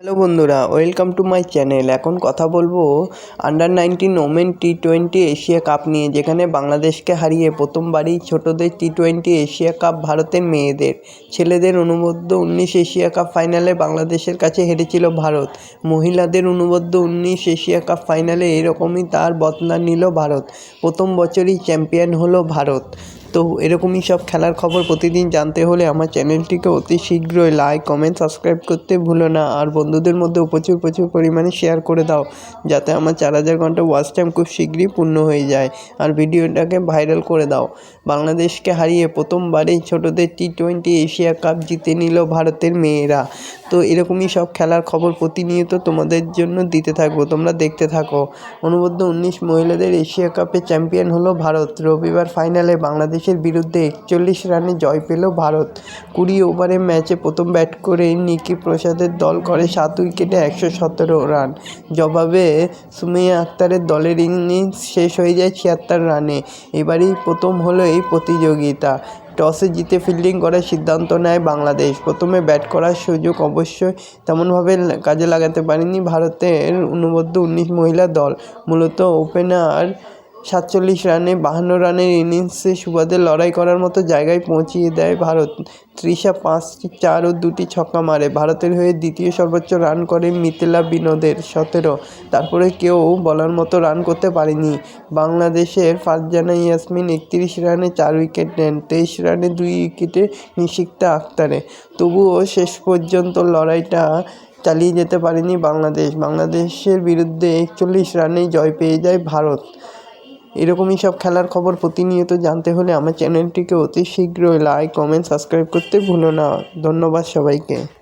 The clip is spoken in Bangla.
হ্যালো বন্ধুরা, ওয়েলকাম টু মাই চ্যানেল। এখন কথা বলব under nineteen women T twenty Asia cup নিয়ে, যেখানে বাংলাদেশকে হারিয়ে প্রথমবারই ছোটদের টি টোয়েন্টি এশিয়া কাপ ভারতের মেয়েদের, ছেলেদের অনুবদ্ধ উনিশ এশিয়া কাপ ফাইনালে বাংলাদেশের কাছে হেরেছিল ভারত। মহিলাদের অনুবদ্ধ উনিশ এশিয়া কাপ ফাইনালে এরকমই তার বদলা নিল ভারত। প্রথম বছরই চ্যাম্পিয়ন হলো ভারত। তো এরকমই সব খেলার খবর প্রতিদিন জানতে হলে আমার চ্যানেলটিকে অতি শীঘ্রই লাইক কমেন্ট সাবস্ক্রাইব করতে ভুলো না। আর বন্ধুদের মধ্যেও প্রচুর প্রচুর পরিমাণে শেয়ার করে দাও, যাতে আমার চার হাজার ঘণ্টা ওয়াচ টাইম খুব শীঘ্রই পূর্ণ হয়ে যায়। আর ভিডিওটাকে ভাইরাল করে দাও। বাংলাদেশকে হারিয়ে প্রথমবারেই ছোটদের টি টোয়েন্টি এশিয়া কাপ জিতে নিল ভারতের মেয়েরা। তো এরকমই সব খেলার খবর প্রতিনিয়ত তোমাদের জন্য দিতে থাকব। তোমরা দেখতে থাকো। অনুবদ্ধ উনিশ মহিলাদের এশিয়া কাপে চ্যাম্পিয়ন হলো ভারত। রবিবার ফাইনালে বাংলাদেশের বিরুদ্ধে একচল্লিশ রানে জয় পেল ভারত। কুড়ি ওভারে ম্যাচে প্রথম ব্যাট করে নিকি প্রসাদের দল করে সাত উইকেটে একশো সতেরো রান। জবাবে সুমাইয়া আক্তারের দলের ইনিংস শেষ হয়ে যায় ছিয়াত্তর রানে। এবারই প্রথম হলো এই প্রতিযোগিতা। টসে জিতে ফিল্ডিং করার সিদ্ধান্ত নেয় বাংলাদেশ। প্রথমে ব্যাট করার সুযোগ অবশ্যই তেমনভাবে কাজে লাগাতে পারেনি ভারতের অনুবদ্ধ উনিশ মহিলা দল। মূলত ওপেনার সাতচল্লিশ রানে, বাহান্ন রানের ইনিংসে সুবাদে লড়াই করার মতো জায়গায় পৌঁছিয়ে দেয় ভারত। তৃষা পাঁচটি চার ও দুটি ছক্কা মারে। ভারতের হয়ে দ্বিতীয় সর্বোচ্চ রান করে মিথিলা বিনোদের সতেরো। তারপরে কেউ বলার মতো রান করতে পারেনি। বাংলাদেশের ফারজানা ইয়াসমিন একত্রিশ রানে চার উইকেট নেন, তেইশ রানে দুই উইকেটে নিষিক্তা আক্তারে তবুও শেষ পর্যন্ত লড়াইটা চালিয়ে যেতে পারেনি বাংলাদেশ। বাংলাদেশের বিরুদ্ধে একচল্লিশ রানেই জয় পেয়ে যায় ভারত। এরকমই সব খেলার খবর প্রতিনিয়ত জানতে হলে আমার চ্যানেলটিকে অতি শীঘ্রই লাইক কমেন্ট সাবস্ক্রাইব করতে ভুলো না। ধন্যবাদ সবাইকে।